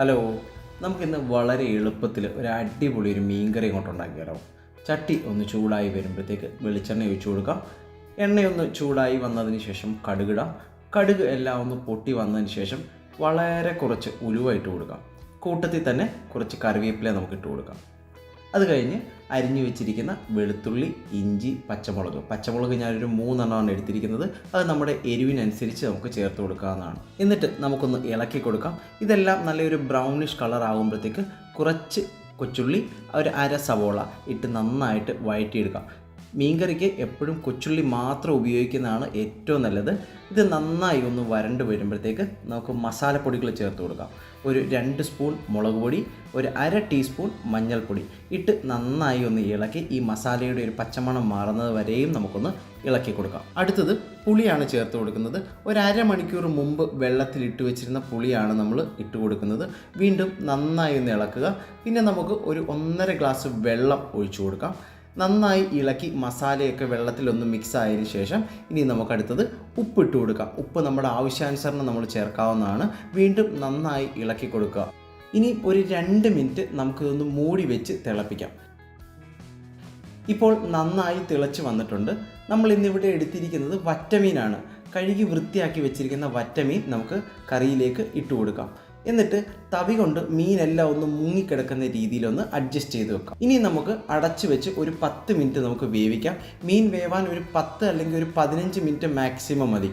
Hello നമുക്കിന്ന് വളരെ എളുപ്പത്തിൽ ഒരു അടിപൊളി ഒരു മീൻകറി അങ്ങോട്ട് ഉണ്ടാക്കിയാലോ ചട്ടി ഒന്ന് ചൂടായി വരുമ്പോഴത്തേക്ക് വെളിച്ചെണ്ണ ഒഴിച്ചു കൊടുക്കാം. എണ്ണയൊന്ന് ചൂടായി വന്നതിന് ശേഷം കടുകിടാം കടുക് എല്ലാം ഒന്ന് പൊട്ടി വന്നതിന് ശേഷം വളരെ കുറച്ച് ഉലുവ ഇട്ട് കൊടുക്കാം. കൂട്ടത്തിൽ തന്നെ കുറച്ച് കറിവേപ്പില നമുക്ക് ഇട്ട് കൊടുക്കാം. അത് കഴിഞ്ഞ് അരിഞ്ഞു വെച്ചിരിക്കുന്ന വെളുത്തുള്ളി ഇഞ്ചി പച്ചമുളക്. പച്ചമുളക് ഞാനൊരു മൂന്നെണ്ണമാണ് എടുത്തിരിക്കുന്നത്. അത് നമ്മുടെ എരിവിനനുസരിച്ച് നമുക്ക് ചേർത്ത് കൊടുക്കാവുന്നതാണ്. എന്നിട്ട് നമുക്കൊന്ന് ഇളക്കി കൊടുക്കാം. ഇതെല്ലാം നല്ലൊരു ബ്രൗണിഷ് കളർ ആകുമ്പോഴത്തേക്ക് കുറച്ച് കൊച്ചുള്ളി ഒരു അര സവോള ഇട്ട് നന്നായിട്ട് വഴറ്റിയെടുക്കാം. മീൻകറിക്ക് എപ്പോഴും കൊച്ചുള്ളി മാത്രം ഉപയോഗിക്കുന്നതാണ് ഏറ്റവും നല്ലത്. ഇത് നന്നായി ഒന്ന് വരണ്ട് വരുമ്പോഴത്തേക്ക് നമുക്ക് മസാലപ്പൊടികൾ ചേർത്ത് കൊടുക്കാം. ഒരു രണ്ട് സ്പൂൺ മുളക് പൊടി ഒരു അര ടീസ്പൂൺ മഞ്ഞൾപ്പൊടി. ഇട്ട് നന്നായി ഒന്ന് ഇളക്കി ഈ മസാലയുടെ ഒരു പച്ചമണം മാറുന്നത് വരെയും നമുക്കൊന്ന് ഇളക്കി കൊടുക്കാം. അടുത്തത് പുളിയാണ് ചേർത്ത് കൊടുക്കുന്നത്. ഒരു അരമണിക്കൂർ മുമ്പ് വെള്ളത്തിൽ ഇട്ട് വെച്ചിരുന്ന പുളിയാണ് നമ്മൾ ഇട്ട് കൊടുക്കുന്നത്. വീണ്ടും നന്നായി ഒന്ന് ഇളക്കുക. പിന്നെ നമുക്ക് ഒരു ഒന്നര ഗ്ലാസ് വെള്ളം ഒഴിച്ചു കൊടുക്കാം. നന്നായി ഇളക്കി മസാലയൊക്കെ വെള്ളത്തിലൊന്ന് മിക്സ് ആയതിനു ശേഷം ഇനി നമുക്ക് അടുത്തത് ഉപ്പ് ഇട്ട് കൊടുക്കാം. ഉപ്പ് നമ്മുടെ ആവശ്യാനുസരണം നമ്മൾ ചേർക്കാവുന്നതാണ്. വീണ്ടും നന്നായി ഇളക്കി കൊടുക്കുക. ഇനി ഒരു രണ്ട് മിനിറ്റ് നമുക്കിതൊന്ന് മൂടി വെച്ച് തിളപ്പിക്കാം. ഇപ്പോൾ നന്നായി തിളച്ച് വന്നിട്ടുണ്ട്. നമ്മൾ ഇന്നിവിടെ എടുത്തിരിക്കുന്നത് വറ്റമീനാണ്. കഴുകി വൃത്തിയാക്കി വെച്ചിരിക്കുന്ന വറ്റമീൻ നമുക്ക് കറിയിലേക്ക് ഇട്ട് കൊടുക്കാം. എന്നിട്ട് തവി കൊണ്ട് മീനെല്ലാം ഒന്ന് മുങ്ങിക്കിടക്കുന്ന രീതിയിലൊന്ന് അഡ്ജസ്റ്റ് ചെയ്ത് വെക്കാം. ഇനി നമുക്ക് അടച്ചു വെച്ച് ഒരു പത്ത് മിനിറ്റ് നമുക്ക് വേവിക്കാം. മീൻ വേവാൻ ഒരു പത്ത് അല്ലെങ്കിൽ ഒരു പതിനഞ്ച് മിനിറ്റ് മാക്സിമം മതി.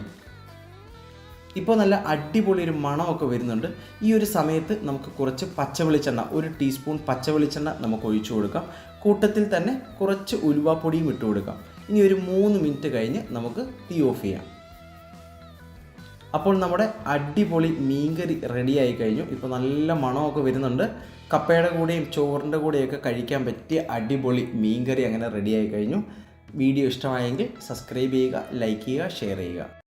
ഇപ്പോൾ നല്ല അടിപൊളി ഒരു മണമൊക്കെ വരുന്നുണ്ട്. ഈ ഒരു സമയത്ത് നമുക്ക് കുറച്ച് പച്ച വെളിച്ചെണ്ണ ഒരു ടീസ്പൂൺ പച്ച വെളിച്ചെണ്ണ നമുക്ക് ഒഴിച്ചു കൊടുക്കാം. കൂട്ടത്തിൽ തന്നെ കുറച്ച് ഉലുവാപ്പൊടിയും ഇട്ട് കൊടുക്കാം. ഇനി ഒരു മൂന്ന് മിനിറ്റ് കഴിഞ്ഞ് നമുക്ക് തീ ഓഫ് ചെയ്യാം. അപ്പോൾ നമ്മുടെ അടിപൊളി മീൻകറി റെഡിയായി കഴിഞ്ഞു. ഇപ്പോൾ നല്ല മണമൊക്കെ വരുന്നുണ്ട്. കപ്പയുടെ കൂടെയും ചോറിന്റെ കൂടെയൊക്കെ കഴിക്കാൻ പറ്റിയ അടിപൊളി മീൻകറി അങ്ങനെ റെഡിയായി കഴിഞ്ഞു. വീഡിയോ ഇഷ്ടമായെങ്കിൽ സബ്സ്ക്രൈബ് ചെയ്യുക ലൈക്ക് ചെയ്യുക ഷെയർ ചെയ്യുക.